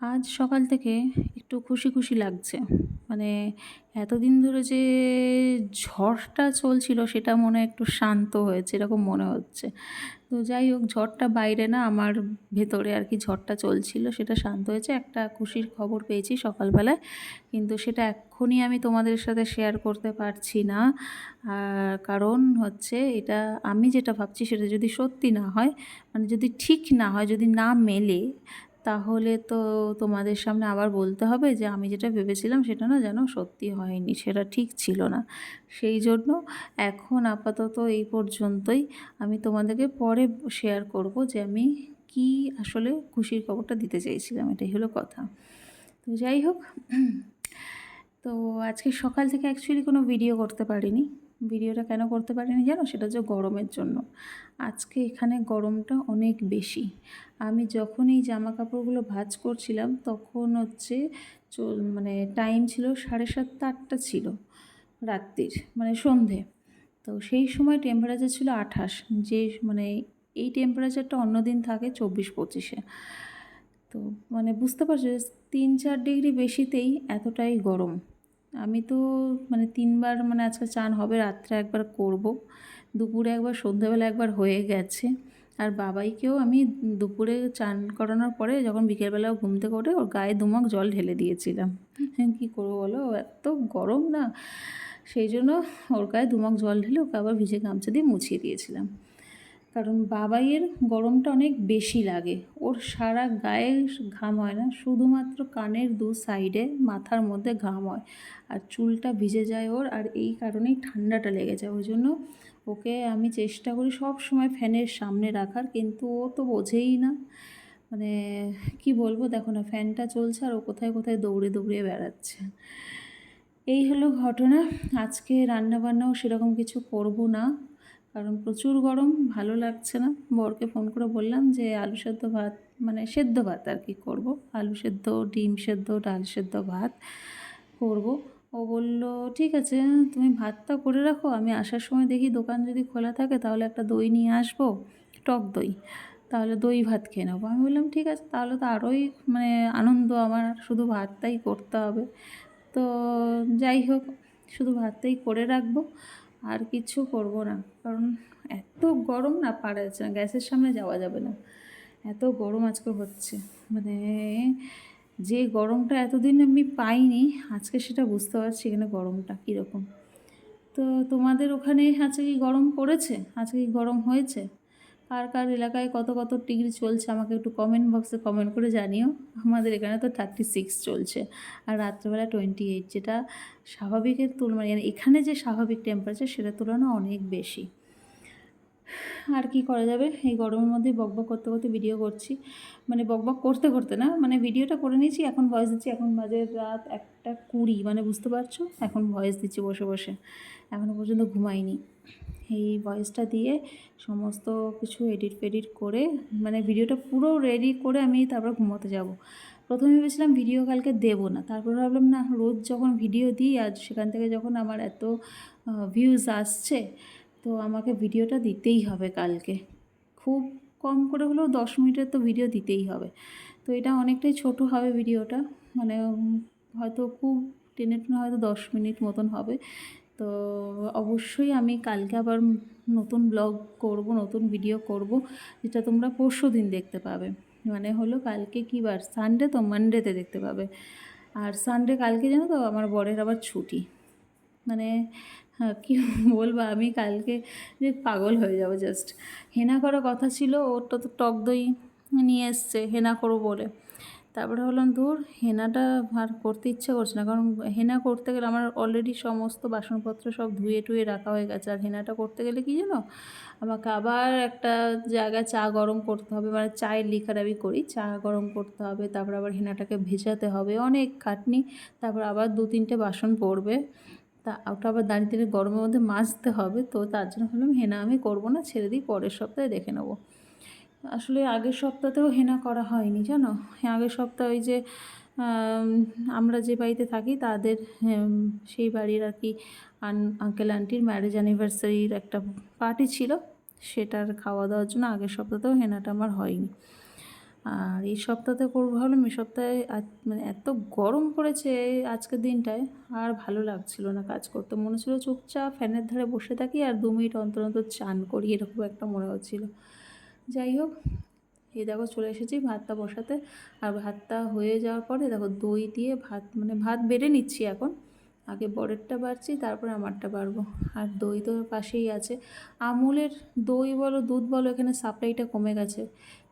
আজ সকাল থেকে একটু খুশি খুশি লাগছে। মানে এতদিন ধরে যে ঝড়টা চলছিল সেটা মনে একটু শান্ত হয়েছে, এরকম মনে হচ্ছে। তো যাই হোক, ঝড়টা বাইরে না, আমার ভেতরে আর কি ঝড়টা চলছিল, সেটা শান্ত হয়েছে। একটা খুশির খবর পেয়েছি সকালবেলায়, কিন্তু সেটা এক্ষুনি আমি তোমাদের সাথে শেয়ার করতে পারছি না। আর কারণ হচ্ছে এটা, আমি যেটা ভাবছি সেটা যদি সত্যি না হয় মানে যদি ঠিক না হয়, যদি না মেলে তাহলে তো তোমাদের সামনে আবার বলতে হবে যে আমি যেটা ভেবেছিলাম সেটা না যেন সত্যি হয়নি, সেটা ঠিক ছিল না। সেই জন্য এখন আপাতত এই পর্যন্তই। আমি তোমাদেরকে পরে শেয়ার করব যে আমি কি আসলে খুশির খবরটা দিতে চাইছিলাম এটাই হলো কথা। তো যাই হোক, তো আজকে সকাল থেকে অ্যাকচুয়ালি কোনো ভিডিও করতে পারিনি। ভিডিওটা কেন করতে পারিনি জানো? সেটা হচ্ছে গরমের জন্য। আজকে এখানে গরমটা অনেক বেশি। আমি যখন এই জামা কাপড়গুলো ভাজ করছিলাম, তখন হচ্ছে মানে টাইম ছিল সাড়ে সাতটা, আটটা ছিল রাত্রির মানে সন্ধে। তো সেই সময় টেম্পারেচার ছিল আঠাশ। যে মানে এই টেম্পারেচারটা অন্যদিন থাকে চব্বিশ পঁচিশে। তো মানে বুঝতে পারছ, তিন চার ডিগ্রি বেশিতেই এতটাই গরম। আমি তো মানে তিনবার মানে আজকে চান হবে, রাত্রে একবার করব। দুপুরে একবার, সন্ধ্যেবেলা একবার হয়ে গেছে। আর বাবাইকেও আমি দুপুরে চান করানোর পরে যখন বিকেলবেলা ঘুম থেকে ওঠে ওর গায়ে দুমক জল ঢেলে দিয়েছিলাম। হ্যাঁ কী করব বলো? এত গরম না। সেই জন্য ওর গায়ে দুমক জল ঢেলে ওকে আবার ভিজে গামছা দিয়ে মুছিয়ে দিয়েছিলাম। কারণ বাবাইয়ের গরমটা অনেক বেশি লাগে। ওর সারা গায়ে ঘাম হয় না, শুধুমাত্র কানের দু সাইডে মাথার মধ্যে ঘাম হয়। আর চুলটা ভিজে যায় ওর, আর এই কারণেই ঠান্ডাটা লেগে যায়। ওই জন্য ওকে আমি চেষ্টা করি সব সময় ফ্যানের সামনে রাখার, কিন্তু ও তো বোঝেই না। মানে কি বলব, দেখো না, ফ্যানটা চলছে আর ও কোথায় কোথায় দৌড়ে দৌড়ে বেড়াচ্ছে। এই হলো ঘটনা। আজকে রান্নাবান্নাও সেরকম কিছু করব না। কারণ প্রচুর গরম, ভালো লাগছে না। বরকে ফোন করে বললাম যে আলু সেদ্ধ ভাত মানে সেদ্ধ ভাত আর কি করব। আলু সেদ্ধ, ডিম সেদ্ধ, ডাল সেদ্ধ ভাত করব। ও বলল, ঠিক আছে, তুমি ভাতটা করে রাখো। আমি আসার সময় দেখি দোকান যদি খোলা থাকে তাহলে একটা দই নিয়ে আসব, টক দই। তাহলে দই ভাত খেয়ে নেব। আমি বললাম, ঠিক আছে, তাহলে তো আরোই মানে আনন্দ আমার, শুধু ভাতটাই করতে হবে। তো যাই হোক, শুধু ভাতটাই করে রাখব। আর কিছু করব না। কারণ এত গরম না পারা যাচ্ছে না গ্যাসের সামনে যাওয়া যাবে না। এত গরম আজকে হচ্ছে। মানে যে গরমটা এতদিন আমি পাইনি, আজকে সেটা বুঝতে পারছি এখানে গরমটা কীরকম। তো তোমাদের ওখানে আজকে কি গরম পড়েছে? আজকে কি গরম হয়েছে? কার কার এলাকায় কত কত ডিগ্রি চলছে আমাকে একটু কমেন্ট বক্সে কমেন্ট করে জানিও। আমাদের এখানে তো থার্টি সিক্স চলছে আর রাত্রেবেলা টোয়েন্টি এইট যেটা স্বাভাবিকের তুলনায় মানে এখানে যে স্বাভাবিক টেম্পারেচার সেটার তুলনা অনেক বেশি। আর কি করা যাবে? এই গরমের মধ্যে বকবক করতে করতে ভিডিও করছি। মানে বকবক করতে করতে না মানে ভিডিওটা করে নিয়েছি, এখন ভয়েস দিচ্ছি, এখন বাজে রাত একটা কুড়ি মানে বুঝতে পারছ? এখন ভয়েস দিচ্ছি বসে বসে এখনও পর্যন্ত ঘুমাইনি। এই ভয়েসটা দিয়ে সমস্ত কিছু এডিট ফেডিট করে মানে ভিডিওটা পুরো রেডি করে আমি তারপর ঘুমোতে যাব। প্রথমে ভেবেছিলাম ভিডিও কালকে দেব না, তারপর ভাবলাম না, রোজ যখন ভিডিও দিই, আজ সেখান থেকে যখন আমার এত ভিউজ আসছে তো আমাকে ভিডিওটা দিতেই হবে কালকে। খুব কম করে হলেও দশ মিনিটের তো ভিডিও দিতেই হবে। তো এটা অনেকটাই ছোট হবে ভিডিওটা। মানে হয়তো খুব টেনে টেনে হয়তো দশ মিনিট মতন হবে। তো অবশ্যই আমি কালকে আবার নতুন ব্লগ করব, নতুন ভিডিও করব, যেটা তোমরা পরশু দিন দেখতে পাবে। মানে হলো কালকে কী বার? সানডে তো মানডেতে দেখতে পাবে। আর সানডে কালকে জানো তো আমার বরের আবার ছুটি। মানে হ্যাঁ কী বলব? আমি কালকে যে পাগল হয়ে যাব জাস্ট হেনা করার কথা ছিল, ওরটা তো টক দই নিয়ে এসছে, হেনা করব বলে। তারপরে ভাবলাম, ধুর, হেনাটা আর করতে ইচ্ছে করছে না, কারণ হেনা করতে গেলে আমার অলরেডি সমস্ত বাসনপত্র সব ধুয়ে টুয়ে রাখা হয়ে গেছে। আর হেনাটা করতে গেলে কি জানো? আমাকে আবার একটা জায়গায় চা গরম করতে হবে মানে চায়ের লিকার আমি করি, চা গরম করতে হবে, তারপর আবার হেনাটাকে ভেজাতে হবে, অনেক খাটনি, তারপর আবার দু তিনটে বাসন পড়বে। তা ওটা আবার দাঁড়িয়ে দাঁড়িয়ে গরমের মধ্যে মাজতে হবে, তো তার জন্য ভাবলাম হেনা আমি করব না, ছেড়ে দিই, পরের সপ্তাহে দেখে নেব। আসলে আগের সপ্তাহতেও হেনা করা হয়নি, জানো? আগের সপ্তাহে ওই যে আমরা যে বাড়িতে থাকি তাদের সেই বাড়ির আর কি আন আঙ্কেল আন্টির ম্যারেজ অ্যানিভার্সারির একটা পার্টি ছিল, সেটার খাওয়া দাওয়ার জন্য আগের সপ্তাহতেও হেনাটা আমার হয়নি। আর এই সপ্তাহতে করব ভাবলাম, এই সপ্তাহে মানে এত গরম পড়েছে আজকের দিনটায়, আর ভালো লাগছিল না কাজ করতে। মনে ছিল চুপচাপ ফ্যানের ধারে বসে থাকি আর দু মিনিট অন্তর অন্তর চান করি, এরকম একটা মনে হচ্ছিল। যাই হোক, এই দেখো চলে এসেছি ভাতটা বসাতে। আর ভাতটা হয়ে যাওয়ার পরে দেখো দই দিয়ে ভাত মানে ভাত বেড়ে নিচ্ছি এখন। আগে বরেরটা বাড়ছি, তারপরে আমারটা বাড়বো। আর দই তো পাশেই আছে। আমুলের দই বলো, দুধ বলো, এখানে সাপ্লাইটা কমে গেছে।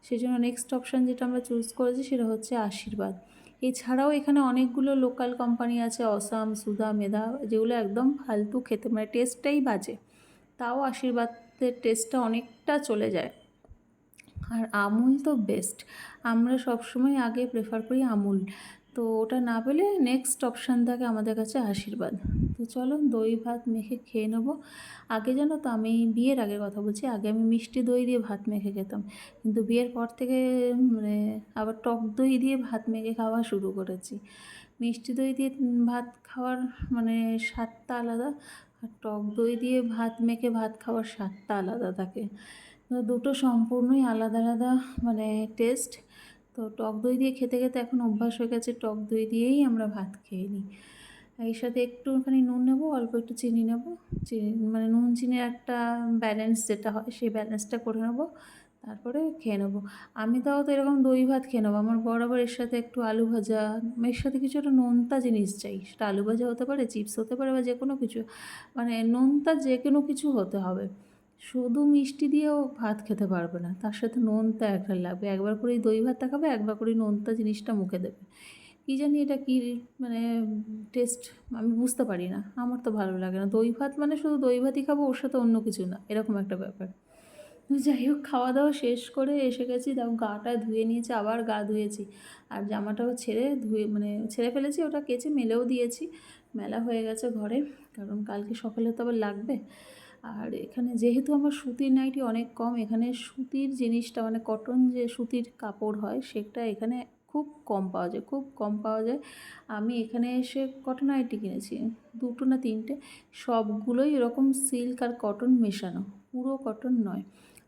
সেই জন্য নেক্সট অপশান যেটা আমরা চুজ করেছি সেটা হচ্ছে আশীর্বাদ। এছাড়াও এখানে অনেকগুলো লোকাল কোম্পানি আছে, অসাম সুধা মেধা, যেগুলো একদম ফালতু খেতে মানে টেস্টটাই বাজে। তাও আশীর্বাদের টেস্টটা অনেকটা চলে যায়। আর আমুল তো বেস্ট আমরা সবসময় আগে প্রেফার করি আমুল। তো ওটা না পেলে নেক্সট অপশান থাকে আমাদের কাছে আশীর্বাদ। তো চলো দই, ভাত মেখে খেয়ে নেব। আগে জানো তো আমি বিয়ের আগের কথা বলছি, আগে আমি মিষ্টি দই দিয়ে ভাত মেখে খেতাম। কিন্তু বিয়ের পর থেকে মানে আবার টক দই দিয়ে ভাত মেখে খাওয়া শুরু করেছি। মিষ্টি দই দিয়ে ভাত খাওয়ার মানে স্বাদটা আলাদা, আর টক দই দিয়ে ভাত মেখে ভাত খাওয়ার স্বাদটা আলাদা থাকে। দুটো সম্পূর্ণই আলাদা আলাদা মানে টেস্ট তো টক দই দিয়ে খেতে খেতে এখন অভ্যাস হয়ে গেছে, টক দই দিয়েই আমরা ভাত খেয়ে নিই। এর সাথে একটুখানি নুন নেব, অল্প একটু চিনি নেব। চিনি মানে নুন, চিনির একটা ব্যালেন্স যেটা হয়, সেই ব্যালেন্সটা করে নেব, তারপরে খেয়ে নেব। আমি তাও তো এরকম দই ভাত খেয়ে নেব। আমার বরাবর এর সাথে একটু আলু ভাজা, এর সাথে কিছু একটা নোনতা জিনিস চাই। সেটা আলু ভাজা হতে পারে, চিপস হতে পারে বা যে কোনো কিছু। মানে নোনতা যে কোনো কিছু হতে হবে। শুধু মিষ্টি দিয়েও ভাত খেতে পারবে না, তার সাথে নোনতা একটা লাগবে। একবার করেই দই ভাতটা খাবে একবার করেই নোনতা জিনিসটা মুখে দেবে। কী জানি এটা কী মানে টেস্ট আমি বুঝতে পারি না, আমার তো ভালো লাগে না। দই ভাত মানে শুধু দই ভাতই খাব, ওর সাথে অন্য কিছু না, এরকম একটা ব্যাপার। যাই হোক, খাওয়া দাওয়া শেষ করে এসে গেছি, দেখো গাটা ধুয়ে নিয়েছি, আবার গা ধুয়েছি। আর জামাটাও ছেড়ে ধুয়ে মানে ছেড়ে ফেলেছি, ওটা কেচে মেলেও দিয়েছি। মেলা হয়ে গেছে ঘরে, কারণ কালকে সকালে তো আবার লাগবে। আর এখানে যেহেতু আমার সুতির নাইটি অনেক কম, এখানে সুতির জিনিসটা মানে কটন যে সুতির কাপড় হয়, সেটা এখানে খুব কম পাওয়া যায়, খুব কম পাওয়া যায়। আমি এখানে এসে কটন নাইটি কিনেছি, দুটো না তিনটে, সবগুলোই এরকম সিল্ক আর কটন মেশানো, পুরো কটন নয়।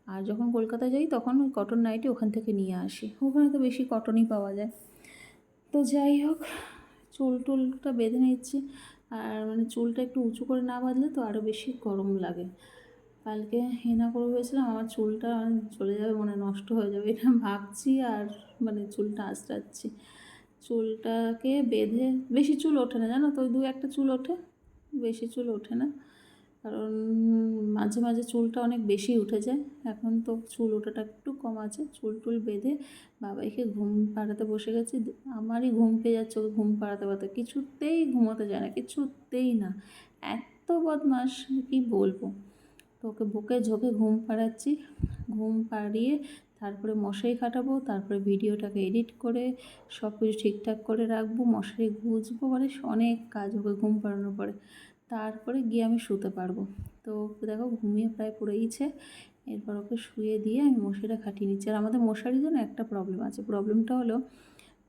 আর যখন কলকাতা যাই, তখন ওই কটন নাইটি ওখান থেকে নিয়ে আসি, ওখানে তো বেশি কটনই পাওয়া যায়। তো যাই হোক, চুল টুলটা বেঁধে নিচ্ছি আর মানে চুলটা একটু উঁচু করে না বাঁধলে তো আরও বেশি গরম লাগে। কালকে হেনা করে হয়েছিলাম আমার চুলটা চলে যাবে মানে নষ্ট হয়ে যাবে। এটা ভাবছি আর মানে চুলটা আঁচড়াচ্ছি। চুলটাকে বেঁধে, বেশি চুল ওঠে না, জানো তো? দু একটা চুল ওঠে, বেশি চুল ওঠে না। কারণ মাঝে মাঝে চুলটা অনেক বেশি উঠে যায়। এখন তো চুল ওঠাটা একটু কম আছে। চুল টুল বেঁধে বাবাইকে ঘুম পাড়াতে বসে গেছি। আমারই ঘুম পেয়ে যাচ্ছে ওকে ঘুম পাড়াতে পারতে কিছুতেই ঘুমোতে যায় না, কিছুতেই না। এত বদমাস কি বলব? তো ওকে বুকে ঝোঁকে ঘুম পাড়াচ্ছি। ঘুম পাড়িয়ে তারপরে মশারি খাটাবো, তারপরে ভিডিওটাকে এডিট করে সব কিছু ঠিকঠাক করে রাখব। মশারি গুজবো মানে অনেক কাজ ওকে ঘুম পাড়ানোর পরে। তারপরে গিয়ে আমি শুতে পারব। তো দেখো ঘুমিয়ে প্রায় পড়েইছে। এরপর ওকে শুয়ে দিয়ে আমি মশারিটা খাটিয়ে নিচ্ছি। আর আমাদের মশারির জন্য একটা প্রবলেম আছে। প্রবলেমটা হলো,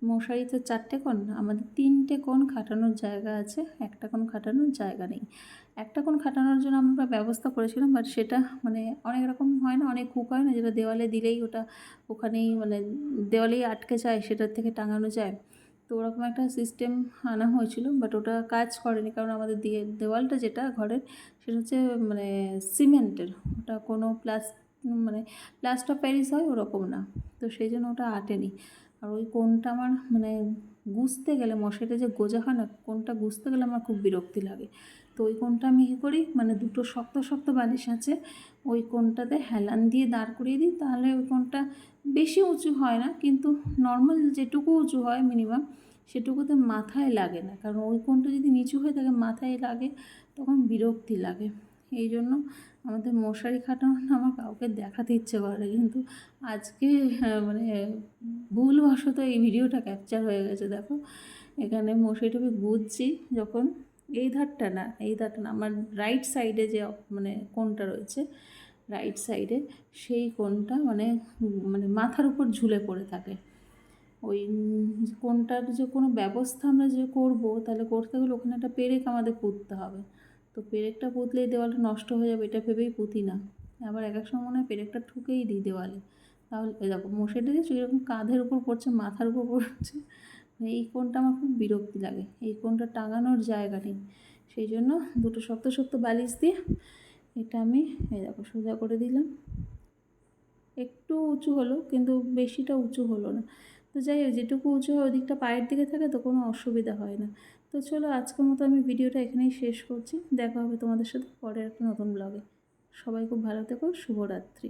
মশারি তো চারটে কোণ, আমাদের তিনটে কোণ খাটানোর জায়গা আছে, একটা কোণ খাটানোর জায়গা নেই। একটা কোণ খাটানোর জন্য আমরা ব্যবস্থা করেছিলাম বাট সেটা মানে অনেক রকম হয় না, অনেক হুক হয় না, যেটা দেওয়ালে দিলেই ওটা ওখানেই মানে দেওয়ালেই আটকে যায়, সেটার থেকে টাঙানো যায়। তো ওরকম একটা সিস্টেম আনা হয়েছিল বাট ওটা কাজ করেনি কারণ আমাদের দিয়ে, দেওয়ালটা যেটা ঘরের, সেটা হচ্ছে মানে সিমেন্টের। ওটা কোনো প্লাস মানে প্লাস্ট অফ প্যারিস হয় ওরকম না। তো সেই জন্য ওটা আটেনি। আর ওই কোনটা আমার মানে গুছতে গেলে মশারিটা যে গোজা হয় না, কোনটা গুছতে গেলে আমার খুব বিরক্তি লাগে। তো ওই কোনটা আমি কী করি? মানে দুটো শক্ত শক্ত বালিশ আছে, ওই কোনটাতে হেলান দিয়ে দাঁড় করিয়ে দিই। তাহলে ওই কোনটা বেশি উঁচু হয় না, কিন্তু নর্মাল যেটুকু উঁচু হয় মিনিমাম সেটুকুতে মাথায় লাগে না। কারণ ওই কোনটা যদি নিচু হয়ে থাকে, মাথায় লাগে, তখন বিরক্তি লাগে। এই জন্য আমাদের মশারি খাটানো আমার কাউকে দেখাতে ইচ্ছে করে কিন্তু আজকে মানে ভুলবশত এই ভিডিওটা ক্যাপচার হয়ে গেছে, দেখো। এখানে মশারিটা আমি গুজছি যখন এই ধারটা না, এই ধারটা না। আমার রাইট সাইডে যে মানে কোনটা রয়েছে রাইট সাইডে সেই কোনটা মানে মানে মাথার উপর ঝুলে পড়ে থাকে। ওই কোনটার যে কোনো ব্যবস্থা আমরা যে করব, তাহলে করতে গেলে ওখানে একটা পেরেক আমাদের পুঁততে হবে। তো পেরেকটা পুঁতলেই দেওয়ালটা নষ্ট হয়ে যাবে, এটা ভেবেই পুঁতি না। আবার এক এক সময় মনে হয় পেরেকটা ঠুকেই দিই দেওয়ালে। তাহলে দেখো মশারিটা দিয়েছি এরকম কাঁধের উপর পড়ছে, মাথার উপর পড়ছে? এই কোণটা আমার খুব বিরক্তি লাগে। এই কোণটা টাঙানোর জায়গা নেই। সেই জন্য দুটো শক্ত শক্ত বালিশ দিয়ে এটা আমি এই দেখো সোজা করে দিলাম। একটু উঁচু হলো, কিন্তু বেশিটা উঁচু হলো না। তো যাই হোক, যেটুকু উঁচু হয় ওদিকটা পায়ের দিকে থাকে তো কোনো অসুবিধা হয় না। তো চলো আজকের মতো আমি ভিডিওটা এখানেই শেষ করছি। দেখা হবে তোমাদের সাথে পরের একটা নতুন ব্লগে সবাই খুব ভালো থেকো, শুভরাত্রি।